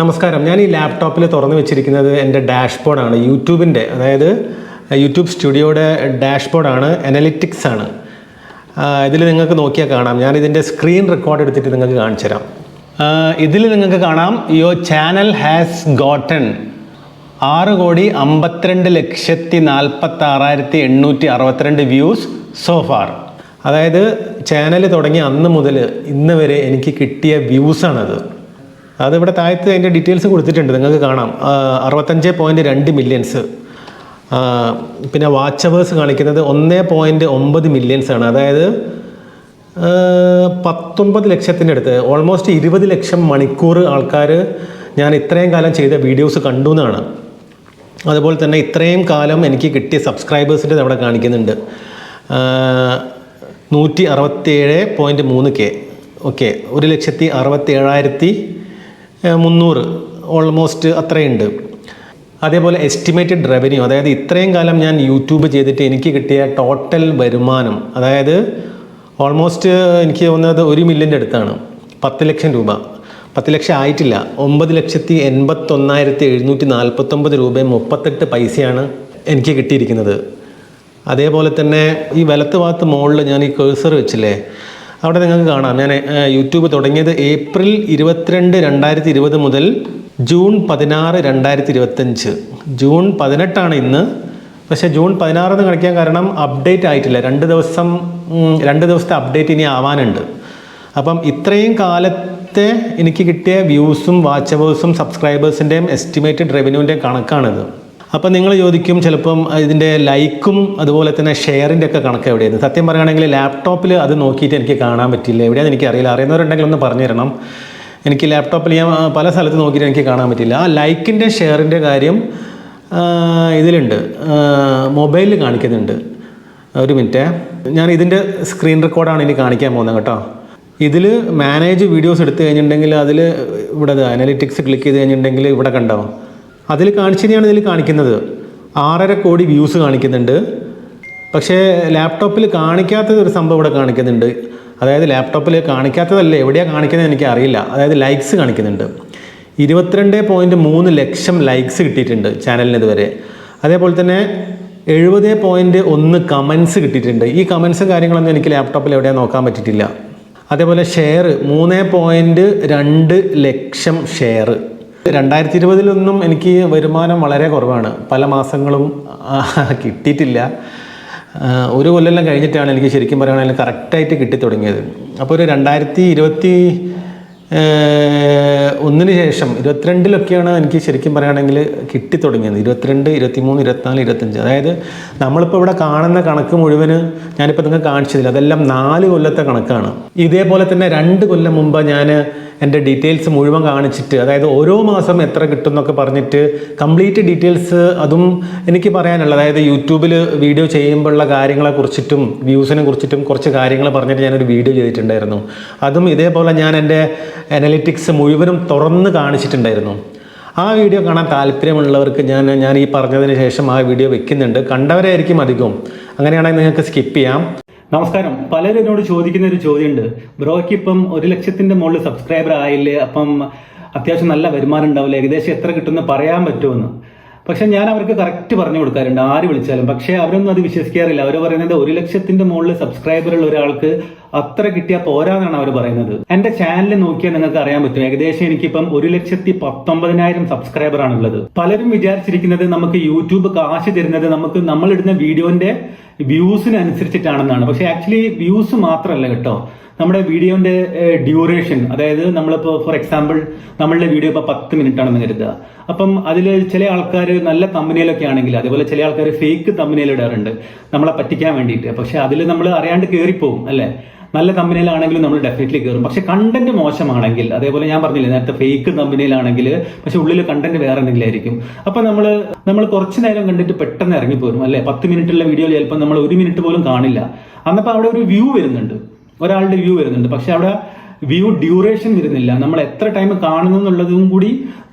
നമസ്കാരം. ഞാൻ ഈ ലാപ്ടോപ്പിൽ തുറന്നു വെച്ചിരിക്കുന്നത് എന്റെ ഡാഷ്ബോർഡാണ് യൂട്യൂബിന്റെ അതായത് യൂട്യൂബ് സ്റ്റുഡിയോയുടെ ഡാഷ്ബോർഡാണ് അനലിറ്റിക്സ് ആണ്. ഇതിൽ നിങ്ങൾക്ക് നോക്കിയാൽ കാണാം. ഞാൻ ഇതിന്റെ സ്ക്രീൻ റെക്കോർഡ് എടുത്തിട്ട് നിങ്ങൾക്ക് കാണിച്ചു തരാം. ഇതിൽ നിങ്ങൾക്ക് കാണാം യുവർ ചാനൽ ഹാസ് ഗോട്ടൺ ആറ് കോടി അമ്പത്തിരണ്ട് ലക്ഷത്തി നാൽപ്പത്തി ആറായിരത്തി എണ്ണൂറ്റി അറുപത്തിരണ്ട് വ്യൂസ് സോ ഫാർ അതായത് ചാനൽ തുടങ്ങി അന്ന് മുതൽ ഇന്ന് വരെ എനിക്ക് കിട്ടിയ വ്യൂസാണത് അതിവിടെ താഴത്ത് അതിന്റെ ഡീറ്റെയിൽസ് കൊടുത്തിട്ടുണ്ട് നിങ്ങൾക്ക് കാണാം. അറുപത്തഞ്ച് പോയിന്റ് രണ്ട് മില്യൺസ് പിന്നെ വാച്ചവേഴ്സ് കാണിക്കുന്നത് ഒന്ന് പോയിന്റ് ഒമ്പത് മില്യൺസ് ആണ്. അതായത് പത്തൊൻപത് ലക്ഷത്തിന്റെ അടുത്ത് ഓൾമോസ്റ്റ് ഇരുപത് ലക്ഷം മണിക്കൂർ ആൾക്കാർ ഞാൻ ഇത്രയും കാലം ചെയ്ത വീഡിയോസ് കണ്ടു എന്നാണ്. അതുപോലെ തന്നെ ഇത്രയും കാലം എനിക്ക് കിട്ടിയ സബ്സ്ക്രൈബേഴ്സിന്റെ അവിടെ കാണിക്കുന്നുണ്ട്. നൂറ്റി അറുപത്തേഴ് പോയിന്റ് മൂന്ന് കെ. ഓക്കെ ഒരു ലക്ഷത്തി അറുപത്തി ഏഴായിരത്തി മുന്നൂറ് ഓൾമോസ്റ്റ് അത്രയുണ്ട്. അതേപോലെ എസ്റ്റിമേറ്റഡ് റവന്യൂ അതായത് ഇത്രയും കാലം ഞാൻ യൂട്യൂബ് ചെയ്തിട്ട് എനിക്ക് കിട്ടിയ ടോട്ടൽ വരുമാനം അതായത് ഓൾമോസ്റ്റ് എനിക്ക് തോന്നുന്നത് ഒരു മില്യന്റെ അടുത്താണ്. പത്ത് ലക്ഷം രൂപ. പത്ത് ലക്ഷം ആയിട്ടില്ല. ഒമ്പത് ലക്ഷത്തി എൺപത്തൊന്നായിരത്തി എഴുന്നൂറ്റി നാൽപ്പത്തൊമ്പത് രൂപയും മുപ്പത്തെട്ട് പൈസയാണ് എനിക്ക് കിട്ടിയിരിക്കുന്നത്. അതേപോലെ തന്നെ ഈ വലത്ത് ഭാഗത്ത് മുകളിൽ ഞാൻ ഈ കേഴ്സർ വെച്ചില്ലേ അവിടെ നിങ്ങൾക്ക് കാണാം. ഞാൻ യൂട്യൂബ് തുടങ്ങിയത് ഏപ്രിൽ ഇരുപത്തിരണ്ട് രണ്ടായിരത്തി ഇരുപത് മുതൽ ജൂൺ പതിനാറ് രണ്ടായിരത്തി ഇരുപത്തഞ്ച് ജൂൺ പതിനെട്ടാണ് ഇന്ന്. പക്ഷേ ജൂൺ പതിനാറെന്ന് കാണിക്കാൻ കാരണം അപ്ഡേറ്റ് ആയിട്ടില്ല. രണ്ട് ദിവസം രണ്ട് ദിവസത്തെ അപ്ഡേറ്റ് ഇനി ആവാനുണ്ട്. അപ്പം ഇത്രയും കാലത്തെ എനിക്ക് കിട്ടിയ വ്യൂസും വാച്ചവേഴ്സും സബ്സ്ക്രൈബേഴ്സിന്റെയും എസ്റ്റിമേറ്റഡ് റവന്യൂവിന്റെയും കണക്കാണിത്. അപ്പം നിങ്ങൾ ചോദിക്കും ചിലപ്പം ഇതിന്റെ ലൈക്കും അതുപോലെ തന്നെ ഷെയറിന്റെ ഒക്കെ കണക്ക് എവിടെയായിരുന്നു? സത്യം പറയുകയാണെങ്കിൽ ലാപ്ടോപ്പിൽ അത് നോക്കിയിട്ട് എനിക്ക് കാണാൻ പറ്റില്ല എവിടെയാണെന്ന് എനിക്കറിയില്ല അറിയുന്നവരുണ്ടെങ്കിൽ ഒന്ന് പറഞ്ഞു തരണം. എനിക്ക് ലാപ്ടോപ്പിൽ ഞാൻ പല സ്ഥലത്ത് നോക്കിയിട്ട് എനിക്ക് കാണാൻ പറ്റില്ല ആ ലൈക്കിന്റെ ഷെയറിന്റെ കാര്യം ഇതിലുണ്ട്. മൊബൈലിൽ കാണിക്കുന്നുണ്ട്. ഒരു മിനിറ്റ്. ഞാൻ ഇതിന്റെ സ്ക്രീൻ റെക്കോർഡാണ് ഇനി കാണിക്കാൻ പോകുന്നത് കേട്ടോ. ഇതിൽ മാനേജ് വീഡിയോസ് എടുത്തു കഴിഞ്ഞിട്ടുണ്ടെങ്കിൽ അതിൽ ഇവിടെ അനലിറ്റിക്സ് ക്ലിക്ക് ചെയ്ത് കഴിഞ്ഞിട്ടുണ്ടെങ്കിൽ ഇവിടെ കണ്ടോ? അതിൽ കാണിച്ചതിനെയാണ് ഇതിൽ കാണിക്കുന്നത്. ആറര കോടി വ്യൂസ് കാണിക്കുന്നുണ്ട്. പക്ഷേ ലാപ്ടോപ്പിൽ കാണിക്കാത്തത് ഒരു സംഭവം ഇവിടെ കാണിക്കുന്നുണ്ട്. അതായത് ലാപ്ടോപ്പിൽ കാണിക്കാത്തതല്ല എവിടെയാണ് കാണിക്കുന്നത് എനിക്ക് അറിയില്ല. അതായത് ലൈക്സ് കാണിക്കുന്നുണ്ട്. ഇരുപത്തിരണ്ട് പോയിന്റ് മൂന്ന് ലക്ഷം ലൈക്സ് കിട്ടിയിട്ടുണ്ട് ചാനലിന് ഇതുവരെ. അതേപോലെ തന്നെ എഴുപത് പോയിന്റ് ഒന്ന് കമൻസ് കിട്ടിയിട്ടുണ്ട്. ഈ കമൻസും കാര്യങ്ങളൊന്നും എനിക്ക് ലാപ്ടോപ്പിൽ എവിടെയാ നോക്കാൻ പറ്റിയിട്ടില്ല. അതേപോലെ ഷെയർ മൂന്ന് പോയിന്റ് രണ്ട് ലക്ഷം ഷെയർ രണ്ടായിരത്തി ഇരുപതിലൊന്നും എനിക്ക് വരുമാനം വളരെ കുറവാണ്. പല മാസങ്ങളും കിട്ടിയിട്ടില്ല. ഒരു കൊല്ലം കഴിഞ്ഞിട്ടാണ് എനിക്ക് ശരിക്കും പറയുകയാണെങ്കിൽ കറക്റ്റായിട്ട് കിട്ടി തുടങ്ങിയത് അപ്പോൾ ഒരു രണ്ടായിരത്തി ഇരുപത്തി ഒന്നിന് ശേഷം ഇരുപത്തിരണ്ടിലൊക്കെയാണ് എനിക്ക് ശരിക്കും പറയുകയാണെങ്കിൽ കിട്ടിത്തുടങ്ങിയത് ഇരുപത്തിരണ്ട് ഇരുപത്തിമൂന്ന് ഇരുപത്തിനാല് ഇരുപത്തഞ്ച് അതായത് നമ്മളിപ്പോൾ ഇവിടെ കാണുന്ന കണക്ക് മുഴുവൻ ഞാനിപ്പോൾ നിങ്ങൾക്ക് കാണിച്ചതില്ല. അതെല്ലാം നാല് കൊല്ലത്തെ കണക്കാണ്. ഇതേപോലെ തന്നെ രണ്ട് കൊല്ലം മുമ്പ് ഞാൻ എന്റെ ഡീറ്റെയിൽസ് മുഴുവൻ കാണിച്ചിട്ട് അതായത് ഓരോ മാസം എത്ര കിട്ടും എന്നൊക്കെ പറഞ്ഞിട്ട് കംപ്ലീറ്റ് ഡീറ്റെയിൽസ് അതും എനിക്ക് പറയാനുള്ള അതായത് യൂട്യൂബിൽ വീഡിയോ ചെയ്യുമ്പോഴുള്ള കാര്യങ്ങളെ കുറിച്ചിട്ടും വ്യൂസിനെ കുറിച്ചിട്ടും കുറച്ച് കാര്യങ്ങൾ പറഞ്ഞിട്ട് ഞാനൊരു വീഡിയോ ചെയ്തിട്ടുണ്ടായിരുന്നു. അതും ഇതേപോലെ ഞാൻ എന്റെ അനലിറ്റിക്സ് മുഴുവനും തുറന്ന് കാണിച്ചിട്ടുണ്ടായിരുന്നു. ആ വീഡിയോ കാണാൻ താല്പര്യമുള്ളവർക്ക് ഞാൻ ഞാൻ ഈ പറഞ്ഞതിന് ശേഷം ആ വീഡിയോ വെക്കുന്നുണ്ട്. കണ്ടവരായിരിക്കും അധികവും. അങ്ങനെയാണെങ്കിൽ നിങ്ങൾക്ക് സ്കിപ്പ് ചെയ്യാം. നമസ്കാരം. പലരും എന്നോട് ചോദിക്കുന്ന ഒരു ചോദ്യമുണ്ട്. ബ്രോയ്ക്ക് ഇപ്പം ഒരു ലക്ഷത്തിന്റെ മുകളിൽ സബ്സ്ക്രൈബർ ആയില്ലേ? അപ്പം അത്യാവശ്യം നല്ല വരുമാനം ഉണ്ടാവില്ല? ഏകദേശം എത്ര കിട്ടുമെന്ന് പറയാൻ പറ്റുമെന്ന് പക്ഷെ ഞാൻ അവർക്ക് കറക്റ്റ് പറഞ്ഞു കൊടുക്കാറുണ്ട്. ആര് വിളിച്ചാലും. പക്ഷേ അവരൊന്നും അത് വിശ്വസിക്കാറില്ല. അവർ പറയുന്നത് ഒരു ലക്ഷത്തിന്റെ മുകളിൽ സബ്സ്ക്രൈബർ ഉള്ള ഒരാൾക്ക് അത്ര കിട്ടിയാൽ പോരാന്നാണ് അവർ പറയുന്നത്. എന്റെ ചാനൽ നോക്കിയാൽ നിങ്ങൾക്ക് അറിയാൻ പറ്റും. ഏകദേശം എനിക്കിപ്പം ഒരു ലക്ഷത്തി പത്തൊമ്പതിനായിരം സബ്സ്ക്രൈബർ ആണുള്ളത്. പലരും വിചാരിച്ചിരിക്കുന്നത് നമുക്ക് യൂട്യൂബ് കാശ് തരുന്നത് നമുക്ക് നമ്മളിടുന്ന വീഡിയോന്റെ വ്യൂസിനനുസരിച്ചിട്ടാണെന്നാണ്. പക്ഷെ ആക്ച്വലി വ്യൂസ് മാത്രമല്ല കേട്ടോ. നമ്മുടെ വീഡിയോന്റെ ഡ്യൂറേഷൻ അതായത് നമ്മളിപ്പോൾ ഫോർ എക്സാമ്പിൾ നമ്മളുടെ വീഡിയോ ഇപ്പോൾ പത്ത് മിനിറ്റ് ആണെന്ന് കരുതുക. അപ്പം അതിൽ ചില ആൾക്കാർ നല്ല തമ്മിനേലൊക്കെ ആണെങ്കിൽ അതേപോലെ ചില ആൾക്കാർ ഫേക്ക് തമ്മിനേലിടാറുണ്ട് ഇടാറുണ്ട്. നമ്മളെ പറ്റിക്കാൻ വേണ്ടിയിട്ട്. പക്ഷെ അതിൽ നമ്മൾ അറിയാണ്ട് കയറിപ്പോവും അല്ലേ? നല്ല കമ്പനിയിലാണെങ്കിലും നമ്മൾ ഡെഫിനറ്റ്ലി കയറും പക്ഷെ കണ്ടന്റ് മോശമാണെങ്കിൽ അതേപോലെ ഞാൻ പറഞ്ഞില്ലേ നേരത്തെ ഫേക്ക് കമ്പനിയിലാണെങ്കിൽ പക്ഷെ ഉള്ളിൽ കണ്ടന്റ് വേറെ എന്തെങ്കിലും ആയിരിക്കും. അപ്പൊ നമ്മൾ നമ്മൾ കുറച്ച് നേരം കണ്ടിട്ട് പെട്ടെന്ന് ഇറങ്ങിപ്പോരും അല്ലെ? പത്ത് മിനിറ്റുള്ള വീഡിയോ ചിലപ്പോൾ നമ്മൾ ഒരു മിനിറ്റ് പോലും കാണില്ല. അന്നപ്പോൾ അവിടെ ഒരു വ്യൂ വരുന്നുണ്ട്. ഒരാളുടെ വ്യൂ വരുന്നുണ്ട്. പക്ഷെ അവിടെ വ്യൂ ഡ്യൂറേഷൻ വരുന്നില്ല. നമ്മൾ എത്ര ടൈം കാണുന്നു എന്നുള്ളതും കൂടി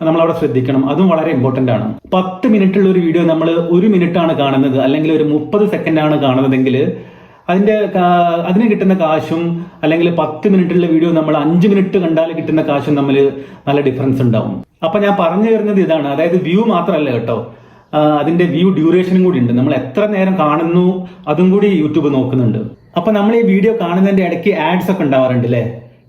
നമ്മൾ അവിടെ ശ്രദ്ധിക്കണം. അതും വളരെ ഇമ്പോർട്ടന്റ് ആണ്. പത്ത് മിനിറ്റുള്ള ഒരു വീഡിയോ നമ്മൾ ഒരു മിനിറ്റ് ആണ് കാണുന്നത്. അല്ലെങ്കിൽ ഒരു മുപ്പത് ആണ് കാണുന്നതെങ്കിൽ അതിന്റെ അതിന് കിട്ടുന്ന കാശും അല്ലെങ്കിൽ പത്ത് മിനിറ്റുള്ള വീഡിയോ നമ്മൾ അഞ്ച് മിനിറ്റ് കണ്ടാൽ കിട്ടുന്ന കാശും തമ്മിൽ നല്ല ഡിഫറൻസ് ഉണ്ടാവും. അപ്പൊ ഞാൻ പറഞ്ഞു തരുന്നത് ഇതാണ്. അതായത് വ്യൂ മാത്രമല്ല കേട്ടോ. അതിന്റെ വ്യൂ ഡ്യൂറേഷനും കൂടി ഉണ്ട്. നമ്മൾ എത്ര നേരം കാണുന്നു അതും കൂടി യൂട്യൂബ് നോക്കുന്നുണ്ട്. അപ്പൊ നമ്മൾ ഈ വീഡിയോ കാണുന്നതിന്റെ ഇടയ്ക്ക് ആഡ്സ് ഒക്കെ ഉണ്ടാവാറുണ്ട് അല്ലേ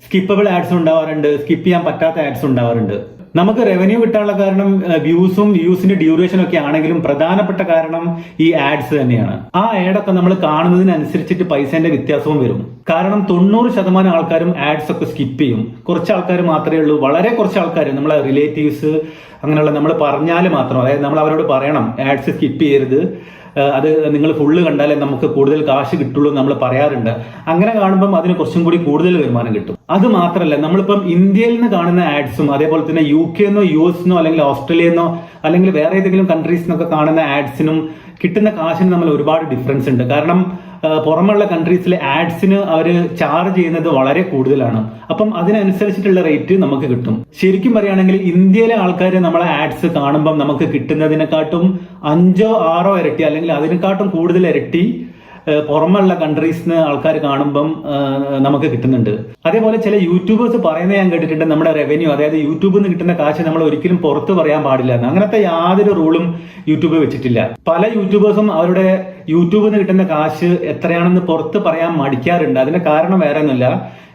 സ്കിപ്പബിൾ ആഡ്സ് ഉണ്ടാവാറുണ്ട് സ്കിപ്പ് ചെയ്യാൻ പറ്റാത്ത ആഡ്സ് ഉണ്ടാവാറുണ്ട്. നമുക്ക് റവന്യൂ കിട്ടാനുള്ള കാരണം വ്യൂസും വ്യൂസിന്റെ ഡ്യൂറേഷനും ഒക്കെ ആണെങ്കിലും പ്രധാനപ്പെട്ട കാരണം ഈ ആഡ്സ് തന്നെയാണ്. ആ ആഡൊക്കെ നമ്മൾ കാണുന്നതിനനുസരിച്ചിട്ട് പൈസന്റെ വ്യത്യാസവും വരും. കാരണം തൊണ്ണൂറ് ശതമാനം ആൾക്കാരും ആഡ്സ് ഒക്കെ സ്കിപ്പ് ചെയ്യും. കുറച്ച് ആൾക്കാർ മാത്രമേ ഉള്ളൂ. വളരെ കുറച്ച് ആൾക്കാർ നമ്മളെ റിലേറ്റീവ്സ് അങ്ങനെയുള്ള നമ്മൾ പറഞ്ഞാൽ മാത്രം. അതായത് നമ്മൾ അവരോട് പറയണം ആഡ്സ് സ്കിപ്പ് ചെയ്യരുത്. അത് നിങ്ങൾ ഫുള്ള് കണ്ടാലേ നമുക്ക് കൂടുതൽ കാശ് കിട്ടുള്ളൂ നമ്മൾ പറയാറുണ്ട്. അങ്ങനെ കാണുമ്പം അതിന് കുറച്ചും കൂടി കൂടുതൽ വരുമാനം കിട്ടും. അത് മാത്രമല്ല നമ്മളിപ്പം ഇന്ത്യയിൽ നിന്ന് കാണുന്ന ആഡ്സും അതേപോലെ തന്നെ യു കെ എന്നോ യു എസിനോ അല്ലെങ്കിൽ ഓസ്ട്രേലിയന്നോ അല്ലെങ്കിൽ വേറെ ഏതെങ്കിലും കൺട്രീസിനൊക്കെ കാണുന്ന ആഡ്സിനും കിട്ടുന്ന കാശിന് നമ്മൾ ഒരുപാട് ഡിഫറൻസ് ഉണ്ട്. കാരണം പുറമുള്ള കൺട്രീസിലെ ആഡ്സിന് അവർ ചാർജ് ചെയ്യുന്നത് വളരെ കൂടുതലാണ്. അപ്പം അതിനനുസരിച്ചിട്ടുള്ള റേറ്റ് നമുക്ക് കിട്ടും. ശരിക്കും പറയുകയാണെങ്കിൽ ഇന്ത്യയിലെ ആൾക്കാർ നമ്മളെ ആഡ്സ് കാണുമ്പം നമുക്ക് കിട്ടുന്നതിനെക്കാട്ടും അഞ്ചോ ആറോ ഇരട്ടി അല്ലെങ്കിൽ അതിനെക്കാട്ടും കൂടുതൽ ഇരട്ടി പുറമുള്ള കൺട്രീസിന് ആൾക്കാർ കാണുമ്പം നമുക്ക് കിട്ടുന്നുണ്ട്. അതേപോലെ ചില യൂട്യൂബേഴ്സ് പറയുന്നത് ഞാൻ കേട്ടിട്ടുണ്ട് നമ്മുടെ റവന്യൂ അതായത് യൂട്യൂബിൽ നിന്ന് കിട്ടുന്ന കാശ് നമ്മൾ ഒരിക്കലും പുറത്ത് പറയാൻ പാടില്ല അങ്ങനത്തെ യാതൊരു റൂളും യൂട്യൂബ് വെച്ചിട്ടില്ല. പല യൂട്യൂബേഴ്സും അവരുടെ യൂട്യൂബിൽ നിന്ന് കിട്ടുന്ന കാശ് എത്രയാണെന്ന് പുറത്ത് പറയാൻ മടിക്കാറുണ്ട്. അതിന്റെ കാരണം വേറെ ഒന്നുമില്ല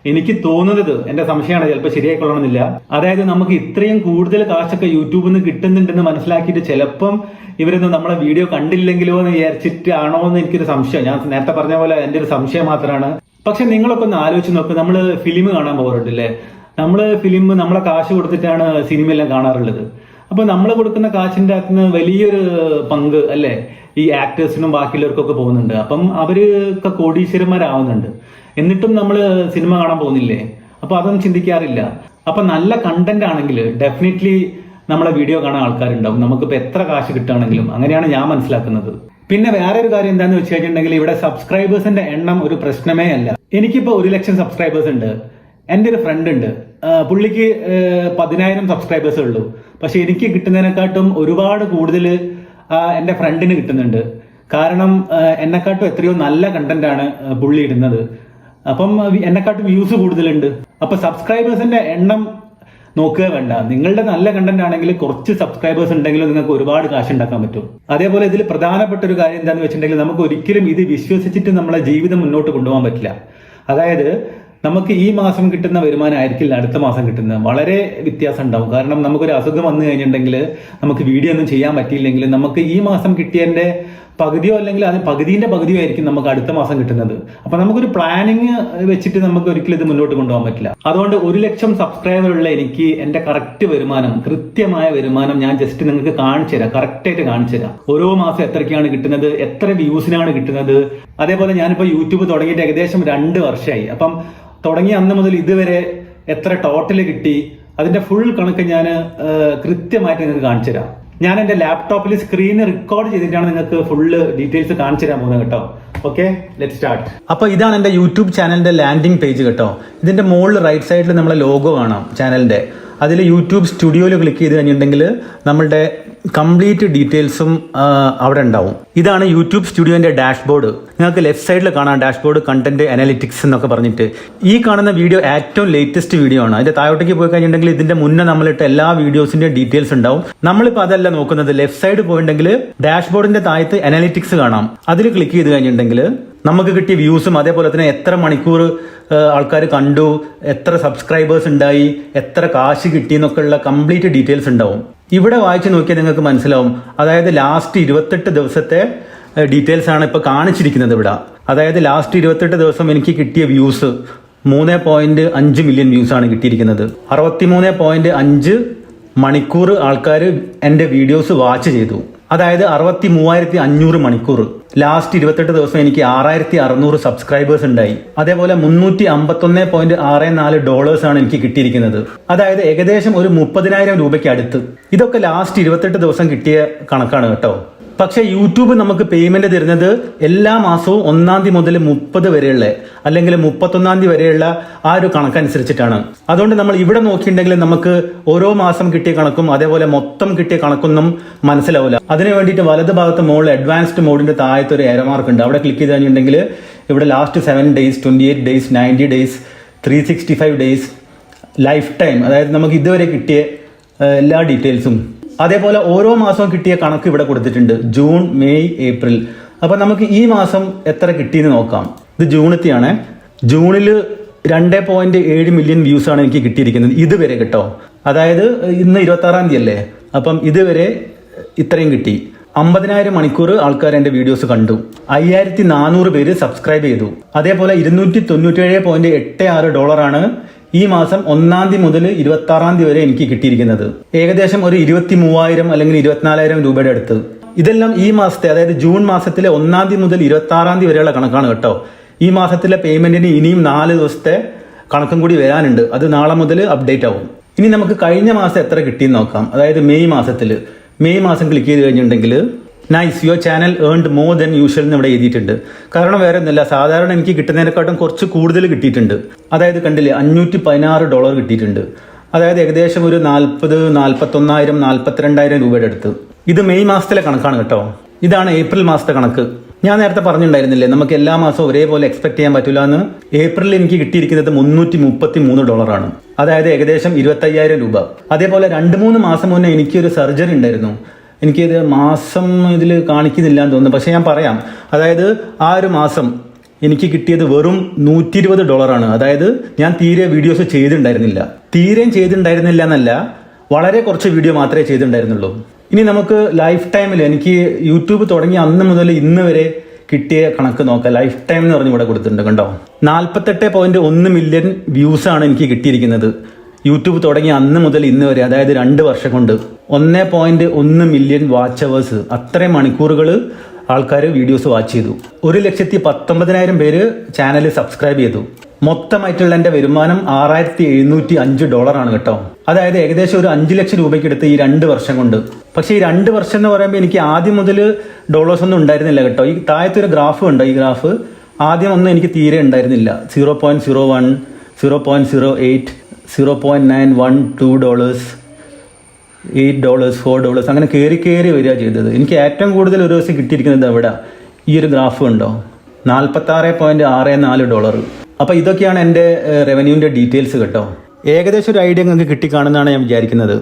എനിക്ക് തോന്നുന്നത് എന്റെ സംശയമാണ് ചിലപ്പോൾ ശരിയായിക്കൊള്ളണമെന്നില്ല. അതായത് നമുക്ക് ഇത്രയും കൂടുതൽ കാശൊക്കെ യൂട്യൂബിൽ നിന്ന് കിട്ടുന്നുണ്ടെന്ന് മനസ്സിലാക്കിയിട്ട് ചിലപ്പം ഇവരൊന്നും നമ്മളെ വീഡിയോ കണ്ടില്ലെങ്കിലോ എന്ന് വിചാരിച്ചിട്ടാണോ എന്ന് എനിക്കൊരു സംശയം. ഞാൻ നേരത്തെ പറഞ്ഞ പോലെ എന്റെ ഒരു സംശയം മാത്രമാണ്. പക്ഷെ നിങ്ങളൊക്കെ ഒന്ന് ആലോചിച്ച് നോക്ക് നമ്മൾ ഫിലിം കാണാൻ പോകാറുണ്ടല്ലേ? നമ്മൾ ഫിലിം നമ്മളെ കാശ് കൊടുത്തിട്ടാണ് സിനിമ എല്ലാം കാണാറുള്ളത്. അപ്പോൾ നമ്മൾ കൊടുക്കുന്ന കാശിന്റെ അകത്തുനിന്ന് വലിയൊരു പങ്ക് അല്ലേ? ഈ ആക്ടേഴ്സിനും ബാക്കിയുള്ളവർക്കൊക്കെ പോകുന്നുണ്ട്. അപ്പം അവരൊക്കെ കോടീശ്വരന്മാരാവുന്നുണ്ട്. എന്നിട്ടും നമ്മൾ സിനിമ കാണാൻ പോകുന്നില്ലേ? അപ്പോൾ അതൊന്നും ചിന്തിക്കാറില്ല. അപ്പൊ നല്ല കണ്ടന്റ് ആണെങ്കിൽ ഡെഫിനറ്റ്ലി നമ്മളെ വീഡിയോ കാണാൻ ആൾക്കാരുണ്ടാവും. നമുക്കിപ്പോ എത്ര കാശ് കിട്ടുകയാണെങ്കിലും അങ്ങനെയാണ് ഞാൻ മനസ്സിലാക്കുന്നത്. പിന്നെ വേറെ ഒരു കാര്യം എന്താണെന്ന് വെച്ച് കഴിഞ്ഞിട്ടുണ്ടെങ്കിൽ ഇവിടെ സബ്സ്ക്രൈബേഴ്സിന്റെ എണ്ണം ഒരു പ്രശ്നമേ അല്ല. എനിക്കിപ്പോ ഒരു ലക്ഷം സബ്സ്ക്രൈബേഴ്സ് ഉണ്ട്. എന്റെ ഒരു ഫ്രണ്ട് ഉണ്ട്. പുള്ളിക്ക് പതിനായിരം സബ്സ്ക്രൈബേഴ്സേ ഉള്ളൂ. പക്ഷെ എനിക്ക് കിട്ടുന്നതിനെക്കാട്ടും ഒരുപാട് കൂടുതൽ എന്റെ ഫ്രണ്ടിന് കിട്ടുന്നുണ്ട്. കാരണം എന്നെക്കാട്ടും എത്രയോ നല്ല കണ്ടന്റ് ആണ് പുള്ളി ഇടുന്നത്. അപ്പം എന്നെക്കാട്ടും വ്യൂസ് കൂടുതലുണ്ട്. അപ്പൊ സബ്സ്ക്രൈബേഴ്സിന്റെ എണ്ണം നോക്കുക വേണ്ട. നിങ്ങളുടെ നല്ല കണ്ടന്റ് ആണെങ്കിൽ കുറച്ച് സബ്സ്ക്രൈബേഴ്സ് ഉണ്ടെങ്കിലും നിങ്ങൾക്ക് ഒരുപാട് കാശ് ഉണ്ടാക്കാൻ പറ്റും. അതേപോലെ ഇതിൽ പ്രധാനപ്പെട്ട ഒരു കാര്യം എന്താണെന്ന് വെച്ചിട്ടുണ്ടെങ്കിൽ നമുക്ക് ഒരിക്കലും ഇത് വിശ്വസിച്ചിട്ട് നമ്മളെ ജീവിതം മുന്നോട്ട് കൊണ്ടുപോകാൻ പറ്റില്ല. അതായത് നമുക്ക് ഈ മാസം കിട്ടുന്ന വരുമാനം ആയിരിക്കില്ല അടുത്ത മാസം കിട്ടുന്നത് വളരെ വ്യത്യാസം ഉണ്ടാവും. കാരണം നമുക്കൊരു അസുഖം വന്നു കഴിഞ്ഞിട്ടുണ്ടെങ്കിൽ നമുക്ക് വീഡിയോ ഒന്നും ചെയ്യാൻ പറ്റിയില്ലെങ്കിൽ നമുക്ക് ഈ മാസം കിട്ടിയതിന്റെ പകുതിയോ അല്ലെങ്കിൽ അത് പകുതിന്റെ പകുതിയോ ആയിരിക്കും നമുക്ക് അടുത്ത മാസം കിട്ടുന്നത്. അപ്പൊ നമുക്കൊരു പ്ലാനിങ് വെച്ചിട്ട് നമുക്ക് ഒരിക്കലും ഇത് മുന്നോട്ട് കൊണ്ടുപോകാൻ പറ്റില്ല. അതുകൊണ്ട് ഒരു ലക്ഷം സബ്സ്ക്രൈബറുള്ള എനിക്ക് എന്റെ കറക്റ്റ് വരുമാനം കൃത്യമായ വരുമാനം ഞാൻ ജസ്റ്റ് നിങ്ങൾക്ക് കാണിച്ചു തരാം. കറക്റ്റായിട്ട് കാണിച്ചു തരാം. ഓരോ മാസം എത്രയ്ക്കാണ് കിട്ടുന്നത് എത്ര വ്യൂസിനാണ് കിട്ടുന്നത്. അതേപോലെ ഞാനിപ്പോ യൂട്യൂബ് തുടങ്ങിയിട്ട് ഏകദേശം രണ്ട് വർഷമായി അപ്പം തുടങ്ങിയ അന്ന് മുതൽ ഇതുവരെ എത്ര ടോട്ടൽ കിട്ടി അതിന്റെ ഫുൾ കണക്ക് ഞാൻ കൃത്യമായിട്ട് നിങ്ങൾക്ക് കാണിച്ചു തരാം. ഞാൻ എന്റെ ലാപ്ടോപ്പിൽ സ്ക്രീൻ റെക്കോർഡ് ചെയ്തിട്ടാണ് നിങ്ങൾക്ക് ഫുള്ള് ഡീറ്റെയിൽസ് കാണിച്ചു തരാൻ പോകുന്നത് കേട്ടോ. ഓക്കെ ലെറ്റ് സ്റ്റാർട്ട് അപ്പോൾ ഇതാണ് എന്റെ യൂട്യൂബ് ചാനലിന്റെ ലാൻഡിംഗ് പേജ് കേട്ടോ. ഇതിന്റെ മുകളിൽ റൈറ്റ് സൈഡിൽ നമ്മളെ ലോഗോ കാണാം ചാനലിന്റെ അതിൽ യൂട്യൂബ് സ്റ്റുഡിയോയിൽ ക്ലിക്ക് ചെയ്ത് കഴിഞ്ഞിട്ടുണ്ടെങ്കിൽ നമ്മളുടെ കംപ്ലീറ്റ് ഡീറ്റെയിൽസും അവിടെ ഉണ്ടാവും. ഇതാണ് യൂട്യൂബ് സ്റ്റുഡിയോന്റെ ഡാഷ്ബോർഡ് നിങ്ങൾക്ക് ലെഫ്റ്റ് സൈഡിൽ കാണാം ഡാഷ്ബോർഡ് കണ്ടന്റ് അനാലിറ്റിക്സ് എന്നൊക്കെ പറഞ്ഞിട്ട്. ഈ കാണുന്ന വീഡിയോ ഏറ്റവും ലേറ്റസ്റ്റ് വീഡിയോ ആണ്. അതിന്റെ താഴോട്ടേക്ക് പോയി കഴിഞ്ഞിട്ടുണ്ടെങ്കിൽ ഇതിന്റെ മുന്നേ നമ്മളിട്ട് എല്ലാ വീഡിയോസിന്റെ ഡീറ്റെയിൽസ് ഉണ്ടാവും. നമ്മളിപ്പോൾ അതല്ല നോക്കുന്നത്. ലെഫ്റ്റ് സൈഡ് പോയിട്ടുണ്ടെങ്കിൽ ഡാഷ്ബോർഡിന്റെ താഴത്ത് അനാലിറ്റിക്സ് കാണാം. അതിൽ ക്ലിക്ക് ചെയ്ത് കഴിഞ്ഞിട്ടുണ്ടെങ്കിൽ നമുക്ക് കിട്ടിയ വ്യൂസും അതേപോലെ തന്നെ എത്ര മണിക്കൂർ ആൾക്കാർ കണ്ടു എത്ര സബ്സ്ക്രൈബേഴ്സ് ഉണ്ടായി എത്ര കാശ് കിട്ടി എന്നൊക്കെയുള്ള കംപ്ലീറ്റ് ഡീറ്റെയിൽസ് ഉണ്ടാവും. ഇവിടെ വായിച്ച് നോക്കിയാൽ നിങ്ങൾക്ക് മനസ്സിലാവും. അതായത് ലാസ്റ്റ് ഇരുപത്തെട്ട് ദിവസത്തെ ഡീറ്റെയിൽസ് ആണ് ഇപ്പോൾ കാണിച്ചിരിക്കുന്നത് ഇവിടെ. അതായത് ലാസ്റ്റ് ഇരുപത്തെട്ട് ദിവസം എനിക്ക് കിട്ടിയ വ്യൂസ് മൂന്ന് പോയിന്റ് അഞ്ച് മില്യൺ വ്യൂസ് ആണ് കിട്ടിയിരിക്കുന്നത്. അറുപത്തിമൂന്ന് പോയിന്റ് അഞ്ച് മണിക്കൂർ ആൾക്കാർ എന്റെ വീഡിയോസ് വാച്ച് ചെയ്തു. അതായത് അറുപത്തി മൂവായിരത്തി അഞ്ഞൂറ് മണിക്കൂർ. ലാസ്റ്റ് ഇരുപത്തെട്ട് ദിവസം എനിക്ക് ആറായിരത്തി അറുന്നൂറ് സബ്സ്ക്രൈബേഴ്സ് ഉണ്ടായി. അതേപോലെ മുന്നൂറ്റി അമ്പത്തൊന്ന് പോയിന്റ് ആറ് നാല് ഡോളേഴ്സ് ആണ് എനിക്ക് കിട്ടിയിരിക്കുന്നത്. അതായത് ഏകദേശം ഒരു മുപ്പതിനായിരം രൂപയ്ക്ക് അടുത്ത്. ഇതൊക്കെ ലാസ്റ്റ് ഇരുപത്തെട്ട് ദിവസം കിട്ടിയ കണക്കാണ് കേട്ടോ. പക്ഷേ യൂട്യൂബ് നമുക്ക് പേയ്മെന്റ് തരുന്നത് എല്ലാ മാസവും ഒന്നാം തീയതി മുതൽ മുപ്പത് വരെയുള്ള അല്ലെങ്കിൽ മുപ്പത്തൊന്നാം തീയതി വരെയുള്ള ആ ഒരു കണക്കനുസരിച്ചിട്ടാണ്. അതുകൊണ്ട് നമ്മൾ ഇവിടെ നോക്കിയിട്ടുണ്ടെങ്കിൽ നമുക്ക് ഓരോ മാസം കിട്ടിയ കണക്കും അതേപോലെ മൊത്തം കിട്ടിയ കണക്കൊന്നും മനസ്സിലാവില്ല. അതിന് വേണ്ടിയിട്ട് വലത് ഭാഗത്ത് മുകളിൽ അഡ്വാൻസ്ഡ് മോഡിന്റെ താഴത്ത് ഒരു എരമാർക്ക് ഉണ്ട്. അവിടെ ക്ലിക്ക് ചെയ്ത് കഴിഞ്ഞിട്ടുണ്ടെങ്കിൽ ഇവിടെ last seven days twenty eight days ninety days three sixty five days lifetime അതായത് നമുക്ക് ഇതുവരെ കിട്ടിയ എല്ലാ ഡീറ്റെയിൽസും അതേപോലെ ഓരോ മാസവും കിട്ടിയ കണക്ക് ഇവിടെ കൊടുത്തിട്ടുണ്ട്. June May April. അപ്പോൾ നമുക്ക് ഈ മാസം എത്ര കിട്ടിയെന്ന് നോക്കാം. ഇത് ജൂണത്തെയാണ് ജൂണിൽ രണ്ട് പോയിന്റ് ഏഴ് മില്യൺ വ്യൂസ് ആണ് എനിക്ക് കിട്ടിയിരിക്കുന്നത് ഇതുവരെ കേട്ടോ. അതായത് ഇന്ന് ഇരുപത്തി ആറാം തീയതി അല്ലേ അപ്പം ഇതുവരെ ഇത്രയും കിട്ടി. അമ്പതിനായിരം മണിക്കൂർ ആൾക്കാർ എന്റെ വീഡിയോസ് കണ്ടു. അയ്യായിരത്തി നാനൂറ് പേര് സബ്സ്ക്രൈബ് ചെയ്തു. അതേപോലെ ഇരുന്നൂറ്റി തൊണ്ണൂറ്റേഴ് പോയിന്റ് എട്ട് ആറ് ഡോളറാണ് ഈ മാസം ഒന്നാം തീയതി മുതൽ ഇരുപത്തി ആറാം തീയതി വരെ എനിക്ക് കിട്ടിയിരിക്കുന്നത്. ഏകദേശം ഒരു ഇരുപത്തി മൂവായിരം അല്ലെങ്കിൽ ഇരുപത്തിനാലായിരം രൂപയുടെ അടുത്ത്. ഇതെല്ലാം ഈ മാസത്തെ അതായത് ജൂൺ മാസത്തിലെ ഒന്നാം തീയതി മുതൽ ഇരുപത്തി ആറാം തീയതി വരെയുള്ള കണക്കാണ് കേട്ടോ. ഈ മാസത്തിലെ പേയ്മെന്റിന് ഇനിയും നാല് ദിവസത്തെ കണക്കും കൂടി വരാനുണ്ട്. അത് നാളെ മുതൽ അപ്ഡേറ്റ് ആവും. ഇനി നമുക്ക് കഴിഞ്ഞ മാസം എത്ര കിട്ടിയെന്ന് നോക്കാം. അതായത് മെയ് മാസത്തിൽ മെയ് മാസം ക്ലിക്ക് ചെയ്ത് കഴിഞ്ഞിട്ടുണ്ടെങ്കിൽ nice your channel earned more than usual എന്ന് ഇവിടെ എഴുതിയിട്ടുണ്ട്. കാരണം വേറെ ഒന്നുമില്ല സാധാരണ എനിക്ക് കിട്ടുന്നതിനെക്കാട്ടും കുറച്ച് കൂടുതൽ കിട്ടിയിട്ടുണ്ട്. അതായത് കണ്ടില്ലേ അഞ്ഞൂറ്റി പതിനാറ് ഡോളർ കിട്ടിയിട്ടുണ്ട്. അതായത് ഏകദേശം ഒരു നാൽപ്പത് നാൽപ്പത്തൊന്നായിരം നാൽപ്പത്തിരണ്ടായിരം രൂപയുടെ അടുത്ത്. ഇത് മെയ് മാസത്തിലെ കണക്കാണ് കേട്ടോ. ഇതാണ് ഏപ്രിൽ മാസത്തെ കണക്ക്. ഞാൻ നേരത്തെ പറഞ്ഞിട്ടുണ്ടായിരുന്നില്ലേ നമുക്ക് എല്ലാ മാസവും ഒരേപോലെ എക്സ്പെക്ട് ചെയ്യാൻ പറ്റില്ല എന്ന്? ഏപ്രിലിൽ എനിക്ക് കിട്ടിയിരിക്കുന്നത് മുന്നൂറ്റി മുപ്പത്തി മൂന്ന് ഡോളറാണ് അതായത് ഏകദേശം ഇരുപത്തയ്യായിരം രൂപ. അതേപോലെ രണ്ട് മൂന്ന് മാസം മുന്നേ എനിക്ക് ഒരു സർജറി ഉണ്ടായിരുന്നു. എനിക്കിത് മാസം ഇതിൽ കാണിക്കുന്നില്ല എന്ന് തോന്നുന്നു. പക്ഷെ ഞാൻ പറയാം. അതായത് ആ ഒരു മാസം എനിക്ക് കിട്ടിയത് വെറും നൂറ്റി ഇരുപത് ഡോളറാണ്. അതായത് ഞാൻ തീരെ വീഡിയോസ് ചെയ്തിട്ടുണ്ടായിരുന്നില്ല. തീരെയും ചെയ്തിട്ടുണ്ടായിരുന്നില്ല എന്നല്ല വളരെ കുറച്ച് വീഡിയോ മാത്രമേ ചെയ്തിട്ടുണ്ടായിരുന്നുള്ളൂ. ഇനി നമുക്ക് ലൈഫ് ടൈമിൽ എനിക്ക് യൂട്യൂബ് തുടങ്ങി അന്ന് മുതൽ ഇന്ന് വരെ കിട്ടിയ കണക്ക് നോക്കാം. ലൈഫ് ടൈം എന്ന് പറഞ്ഞ് ഇവിടെ കൊടുത്തിട്ടുണ്ട് കണ്ടോ? നാൽപ്പത്തെട്ട് പോയിന്റ് ഒന്ന് മില്യൺ വ്യൂസ് ആണ് എനിക്ക് കിട്ടിയിരിക്കുന്നത്. യൂട്യൂബ് തുടങ്ങി അന്ന് മുതൽ ഇന്ന് വരെ അതായത് രണ്ട് വർഷം കൊണ്ട് ഒന്ന് പോയിന്റ് ഒന്ന് മില്യൺ വാച്ച് അവേഴ്സ് അത്രയും മണിക്കൂറുകൾ ആൾക്കാർ വീഡിയോസ് വാച്ച് ചെയ്തു. ഒരു ലക്ഷത്തി പത്തൊമ്പതിനായിരം പേര് ചാനൽ സബ്സ്ക്രൈബ് ചെയ്തു. മൊത്തമായിട്ടുള്ള എന്റെ വരുമാനം ആറായിരത്തി എഴുന്നൂറ്റി അഞ്ച് ഡോളറാണ് കേട്ടോ. അതായത് ഏകദേശം ഒരു അഞ്ച് ലക്ഷം രൂപയ്ക്ക് എടുത്ത് ഈ രണ്ട് വർഷം കൊണ്ട്. പക്ഷേ ഈ രണ്ട് വർഷം എന്ന് പറയുമ്പോൾ എനിക്ക് ആദ്യം മുതൽ ഡോളേഴ്സ് ഒന്നും ഉണ്ടായിരുന്നില്ല കേട്ടോ. ഈ താഴത്തെ ഒരു ഗ്രാഫ് ഉണ്ടോ ഈ ഗ്രാഫ് ആദ്യം ഒന്നും എനിക്ക് തീരെ ഉണ്ടായിരുന്നില്ല. Zero point zero one zero point zero eight zero point nine one two dollars eight dollars four dollars അങ്ങനെ കയറി കയറി വരിക ചെയ്തത്. എനിക്ക് ഏറ്റവും കൂടുതൽ ഒരു ദിവസം കിട്ടിയിരിക്കുന്നത് എവിടെ? ഈ ഒരു ഗ്രാഫ് ഉണ്ടോ നാൽപ്പത്താറ് പോയിന്റ് ആറ് നാല് ഡോളർ. അപ്പോൾ ഇതൊക്കെയാണ് എന്റെ റവന്യൂവിന്റെ ഡീറ്റെയിൽസ് കേട്ടോ. ഏകദേശം ഒരു ഐഡിയ നിങ്ങൾക്ക് കിട്ടിക്കാണെന്നാണ് ഞാൻ വിചാരിക്കുന്നത്.